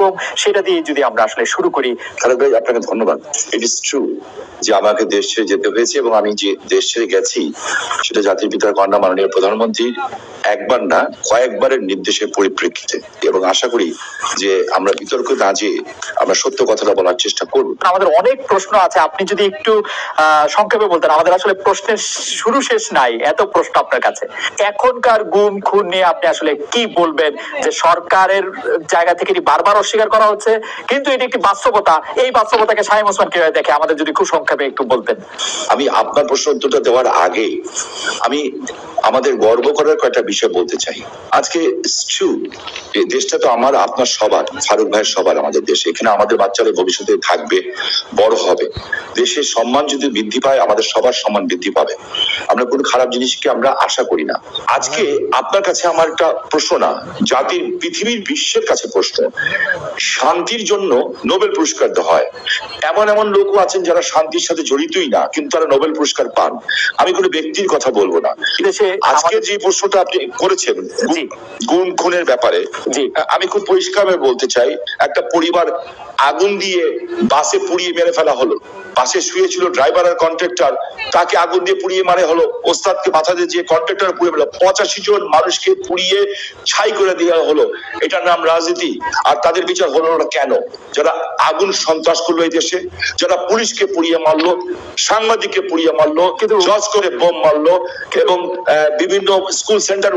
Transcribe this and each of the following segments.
কীরকম সেটা দিয়ে যদি আমরা আসলে শুরু করি। খালেদ ভাই আপনাকে ধন্যবাদ। ইট ইস ট্রু যে আমাকে দেশ ছেড়ে যেতে হয়েছে এবং আমি যে দেশ ছেড়ে গেছি সেটা জাতির পিতার কন্যা মাননীয় প্রধানমন্ত্রীর একবার না কয়েকবারের নির্দেশের পরিপ্রেক্ষিতে। এবং আশা করি যে আমরা বিতর্ক না যে আমরা সত্য কথাটা বলার চেষ্টা করব। আমাদের অনেক প্রশ্ন আছে। আপনি যদি একটু আহ, সংক্ষেপে বলতেন আমাদের আসলে প্রশ্নের শুরু শেষ নাই এত প্রশ্ন আপনার কাছে। এখনকার গুম খুন নিয়ে আপনি আসলে কি বলবেন? যে সরকারের জায়গা থেকে বারবার অস্বীকার করা হচ্ছে। কিন্তু এটি একটি বাস্তবতা। এই বাস্তবতাকে সাহেব ওসমান কীভাবে দেখে? আমাদের যদি খুব সংক্ষেপে একটু বলতেন। আমি আপনার প্রশ্ন উত্তরটা দেওয়ার আগে আমি আমাদের গর্ব করার কয়েকটা বিষয় বলতে চাই। আজকে দেশটা তো আমার, আপনার সবার, ফারুক ভাইয়ের সবার আমাদের দেশ। এখানে আমাদের বাচ্চারা ভবিষ্যতে থাকবে, বড় হবে। দেশের সম্মান যদি বৃদ্ধি পায়, আমাদের সবার সম্মান বৃদ্ধি পাবে। আমরা কোনো খারাপ জিনিসকে আমরা আশা করি না। আজকে আপনার কাছে আমার একটা প্রশ্ন না, জাতির, পৃথিবীর বিশ্বের কাছে প্রশ্ন। শান্তির জন্য নোবেল পুরস্কার দেওয়া হয়। এমন এমন লোকও আছেন যারা শান্তির সাথে জড়িতই না, কিন্তু তারা নোবেল পুরস্কার পান। আমি কোনো ব্যক্তির কথা বলব না। দেশে আজকে যে প্রশ্নটা আপনি করেছেন গুম খুনের ব্যাপারে আমি খুব পরিষ্কার বলতে চাই একটা পরিবার আগুন দিয়ে বাসে পুড়িয়ে মেরে ফেলা হলো। বাসে শুয়েছিল ড্রাইভার আর কন্ট্রাক্টর তাকে আগুন দিয়ে পুড়িয়ে মারে হলো। ওস্তাদকে বাঁচাতে যে কন্ট্রাক্টর পুড়িয়ে ফেলো। পঁচাশি জন মানুষকে পুড়িয়ে ছাই করে দেওয়া হলো। এটার নাম রাজনীতি। আর তাদের বিচার হলো না কেন? যারা আগুন সন্ত্রাস করল এই দেশে যারা পুলিশকে পুড়িয়ে মারলো সাংবাদিককে পুড়িয়ে মারলো জজ করে বোম মারলো এবং বিভিন্ন স্কুল সেন্টার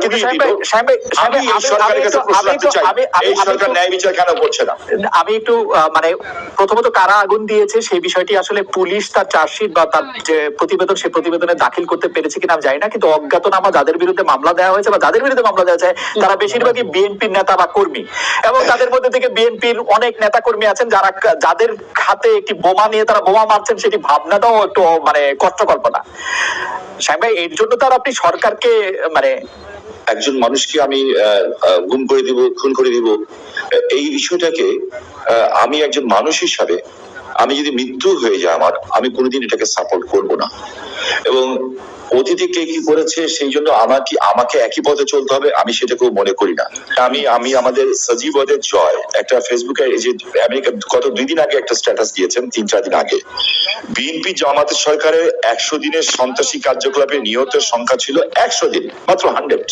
আমি সরকারের কাছে প্রশ্ন রাখতে চাই এই সরকার ন্যায় বিচার কেন করছে না? আমি একটু মানে প্রথমত কারা আগুন দিয়েছে সেই বিষয়টি আসলে পুলিশ তার চার্জশিট বা তার যে প্রতিবেদন সেই প্রতিবেদনে দাখিল করতে পেরেছে কিনা আমি জানি না কিন্তু অজ্ঞাতনামা যাদের বিরুদ্ধে মামলা দেওয়া হয়েছে বা যাদের বিরুদ্ধে মামলা দেওয়া হয়েছে তারা বেশিরভাগই বিএনপির নেতা বা কর্মী। এবং তাদের মধ্যে থেকে বিএনপির অনেক নেতা কর্মী আছেন যারা যাদের হাতে একটি বোমা নিয়ে তারা বোমা মারছেন সেটি ভাবনাটাও একটু মানে কষ্টকল্প না সাহেব ভাই, এর জন্য তো আপনি সরকারকে মানে একজন মানুষকে আমি গুম করে দিব, খুন করে দিব এই বিষয়টাকে আমি একজন মানুষ হিসাবে, আমি যদি মৃত্যু হয়ে যায় আমার, আমি কোনোদিন এটাকে সাপোর্ট করব না। এবং অতীতে কে কি করেছে, সেই জন্য আমাকে আমাকে একই পথে চলতে হবে, আমি সেটাকেও মনে করি না। আমি আমি আমাদের সজীবদের জয়, একটা ফেসবুকে যে আমেরিকা গত দুই দিন আগে একটা স্ট্যাটাস দিয়েছেন, তিন, চার দিন আগে। বিএনপি জামাতের সরকারের একশো দিনের সন্ত্রাসী কার্যকলাপে নিহতের সংখ্যা ছিল একশো দিন, মাত্র হান্ড্রেড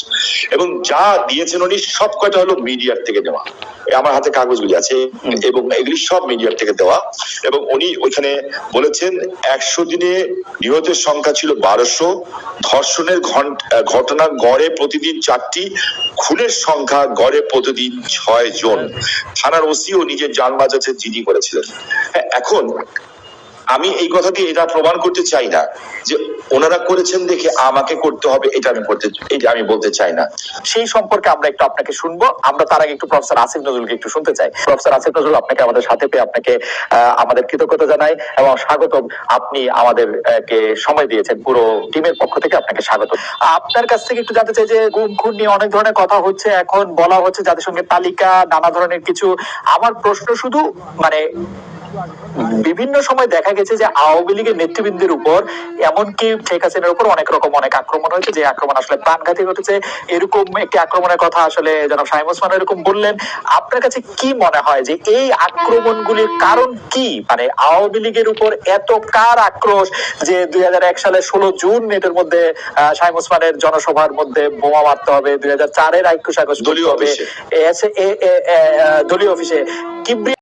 এবং যা দিয়েছেন উনি, সব কয়টা হলো মিডিয়ার থেকে দেওয়া। আমার হাতে কাগজগুলি আছে, এবং এগুলি সব মিডিয়ার থেকে দেওয়া। এবং উনি ওইখানে বলেছেন, একশো দিনে নিহতের সংখ্যা ছিল বারোশো ধর্ষণের ঘটনা গড়ে প্রতিদিন চারটি খুনের সংখ্যা গড়ে প্রতিদিন ছয় জন। থানার ওসিও নিজের যান বাজাচ্ছে জিডি করেছিলেন। হ্যাঁ, এখন আমি এই কথা দিয়ে এটা প্রমাণ করতে চাই না যে ওনারা করেছেন দেখে আমাকে করতে হবে, এটা আমি করতে এটা আমি বলতে চাই না। সেই সম্পর্কে আমরা একটু আপনাকে শুনব। আমরা তার আগে একটু প্রফেসর আসিফ নজরুলকে একটু শুনতে চাই। প্রফেসর আসিফ নজরুল, আপনাকে আমাদের সাথে পেয়ে আপনাকে আমাদের কৃতজ্ঞতা জানাই এবং স্বাগতম। আপনি আমাদের কে সময় দিয়েছেন, পুরো টিমের পক্ষ থেকে আপনাকে স্বাগত আপনার কাছ থেকে একটু জানতে চাই যে গুম খুন নিয়ে অনেক ধরনের কথা হচ্ছে, এখন বলা হচ্ছে সঙ্গে তালিকা, নানা ধরনের কিছু। আমার প্রশ্ন শুধু মানে বিভিন্ন সময় দেখা গেছে যে আওয়ামী লীগের নেতৃবৃন্দের উপর এমনকি শেখ হাসিনার উপর অনেক রকম অনেক আক্রমণ হয়েছে যে আক্রমণ আসলে প্রাণঘাতী ঘটেছে। এরকম একটি আক্রমণের কথা আসলে জনাব শাহিম ওসমান এরকম বললেন। আপনার কাছে কি মনে হয় যে এই আক্রমণগুলির কারণ কি? মানে আওয়ামী লীগের উপর এত কার আক্রোশ যে দুই হাজার এক সালে ষোলো জুন এটার মধ্যে শাহিম ওসমানের জনসভার মধ্যে বোমা মারতে হবে দুই হাজার চারের আইকুশ আগস্ট দলীয় অফিসে। দলীয় অফিসে। কিবরিয়া